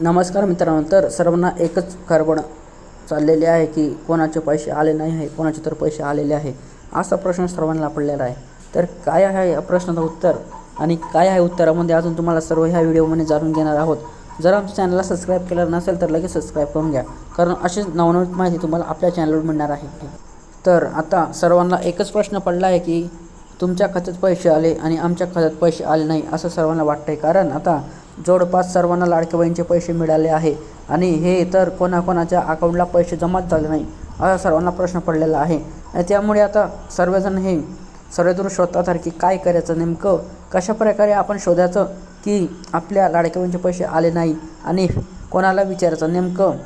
नमस्कार मित्रांनो तर सर्वांना एकच खरबण चाललेली आहे की कोणाचे पैसे आले नाही आहे कोणाचे तर पैसे आलेले आहे असा प्रश्न सर्वांना पडलेला आहे. तर काय आहे या प्रश्नाचं उत्तर? आणि काय आहे उत्तरामध्ये अजून तुम्हाला सर्व ह्या व्हिडिओमध्ये जाणून घेणार आहोत. जर आमच्या चॅनलला सबस्क्राईब केलं नसेल तर लगेच सबस्क्राईब करून घ्या कारण अशीच नवनवीन माहिती तुम्हाला आपल्या चॅनलवर मिळणार आहे. तर आता सर्वांना एकच प्रश्न पडला आहे की तुमच्या खात्यात पैसे आले आणि आमच्या खात्यात पैसे आले नाही असं सर्वांना वाटतं आहे कारण आता जवळपास सर्वांना लाडक्या बहिणीचे पैसे मिळाले आहे. आणि हे तर कोणाकोणाच्या अकाउंटला पैसे जमाच झाले नाही असा सर्वांना प्रश्न पडलेला आहे. आणि त्यामुळे आता सर्वजण हे सर्वदूर शोधतात की काय करायचं नेमकं कशाप्रकारे आपण शोधायचं की आपल्या लाडक्या बहिणीचे पैसे आले नाही आणि कोणाला विचारायचं नेमकं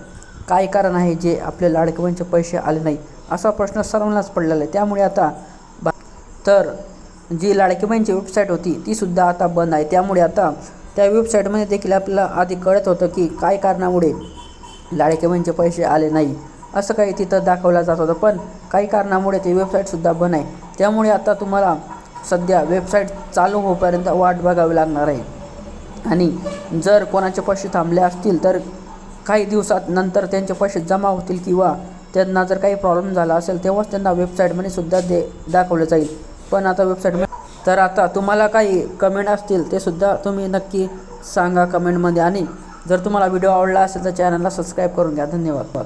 काय कारण आहे जे आपल्या लाडक्या बहिणीचे पैसे आले नाही असा प्रश्न सर्वांनाच पडलेला आहे. त्यामुळे आता बा तर जी लाडकी बहिणीची वेबसाईट होती तीसुद्धा आता बंद आहे. त्यामुळे आता त्या वेबसाईटमध्ये देखील आपल्याला आधी कळत होतं की काय कारणामुळे लाडके बहिणीचे पैसे आले नाही. असं काही तिथं दाखवलं जात होतं. पण काही कारणामुळे ती वेबसाईटसुद्धा बंद आहे. त्यामुळे आता तुम्हाला सध्या वेबसाईट चालू होईपर्यंत वाट बघावी लागणार आहे. आणि जर कोणाचे पैसे थांबले असतील तर काही दिवसात नंतर त्यांचे पैसे जमा होतील किंवा त्यांना जर काही प्रॉब्लेम झाला असेल तेव्हाच त्यांना वेबसाईटमध्ये सुद्धा दे दाखवलं जाईल. पण आता वेबसाईटमध्ये तर आता तुम्हाला काही कमेंट असतील ते सुद्धा तुम्ही नक्की सांगा कमेंटमध्ये आणि जर तुम्हाला व्हिडिओ आवडला असेल तर चॅनलला सबस्क्राईब करून घ्या. धन्यवाद.